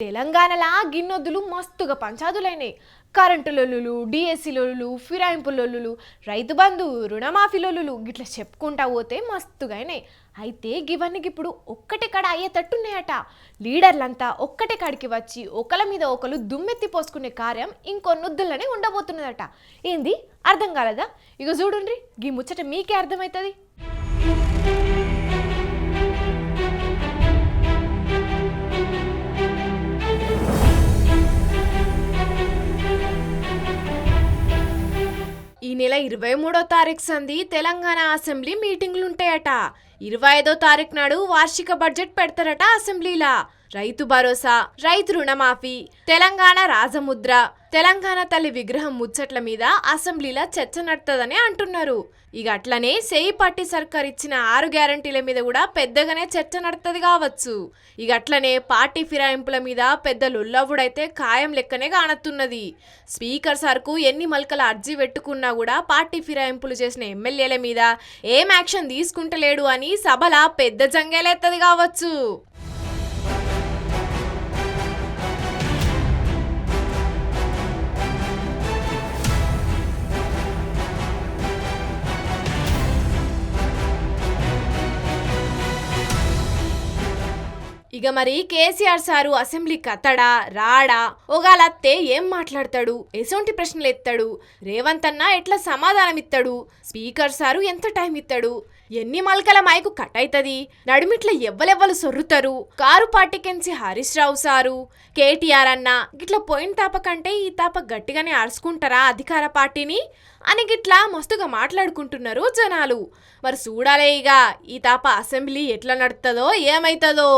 తెలంగాణలా గిన్నొద్దులు మస్తుగా పంచాదులైనాయి. Current లొల్లులు DSC లొల్లులు ఫిరాయింపు లొల్లులు Rythu Bandhu రుణమాఫీ లొల్లులు గిట్లా చెప్పుకుంటా పోతే మస్తుగా అయినాయి అయితే ఇవన్నీ ఇప్పుడు ఒక్కటే కాడ అయ్యేటట్టున్నాయట లీడర్లంతా ఒక్కటే కాడికి వచ్చి ఒకల మీద ఒకరు దుమ్మెత్తి పోసుకునే కార్యం ఇంకో ఇంకొన్నొద్దులనే ఉండబోతున్నదట. ఏంది? అర్థం కాలేదా? ఇక చూడుండ్రి గీ ముచ్చట మీకే అర్థమవుతుంది ఈ నెల ఇరవై మూడో తారీఖు సంది తెలంగాణ అసెంబ్లీ మీటింగ్లు ఉంటాయట ఇరవై ఐదో తారీఖు నాడు వార్షిక బడ్జెట్ పెడతారట అసెంబ్లీలా. రైతు భరోసా రైతు రుణమాఫీ తెలంగాణ రాజముద్ర తెలంగాణ తల్లి విగ్రహం ముచ్చట్ల మీద అసెంబ్లీలో చర్చ నడుతుందని అంటున్నారు. ఇక అట్లనే సేయి పార్టీ సర్కార్ ఇచ్చిన ఆరు గ్యారంటీల మీద కూడా పెద్దగానే చర్చ నడుతుంది కావచ్చు. ఇక అట్లనే పార్టీ ఫిరాయింపుల మీద పెద్ద లొల్లవుడైతే ఖాయం లెక్కనే కానత్తున్నది. స్పీకర్ సార్కు ఎన్ని మల్కల అర్జీ పెట్టుకున్నా కూడా పార్టీ ఫిరాయింపులు చేసిన ఎమ్మెల్యేల మీద ఏం యాక్షన్ తీసుకుంటలేడు అని సభల పెద్ద జంగేలెత్తది కావచ్చు. ఇక మరి కేసీఆర్ సారు అసెంబ్లీకి అత్తడా రాడా? ఒగాలత్తే ఏం మాట్లాడతాడు? ఎసొంటి ప్రశ్నలు ఎత్తాడు రేవంత్ అన్న ఎట్లా సమాధానం ఇస్తాడు స్పీకర్ సారు ఎంత టైం ఇస్తాడు ఎన్ని మల్కల మైకు కట్ అవుతుంది నడుమిట్ల ఎవ్వలెవ్వలు సొర్రుతారు? కారు పాటికెన్సి హరీష్ రావు సారు? కేటీఆర్ అన్న గిట్ల పోయిన తాప కంటే ఈ తాప గట్టిగానే అరుచుకుంటారా అధికార పార్టీని? అని గిట్లా మస్తుగా మాట్లాడుకుంటున్నారు జనాలు. మరి చూడాలే ఇక ఈ తాప అసెంబ్లీ ఎట్లా నడుతుందో ఏమైతుందో?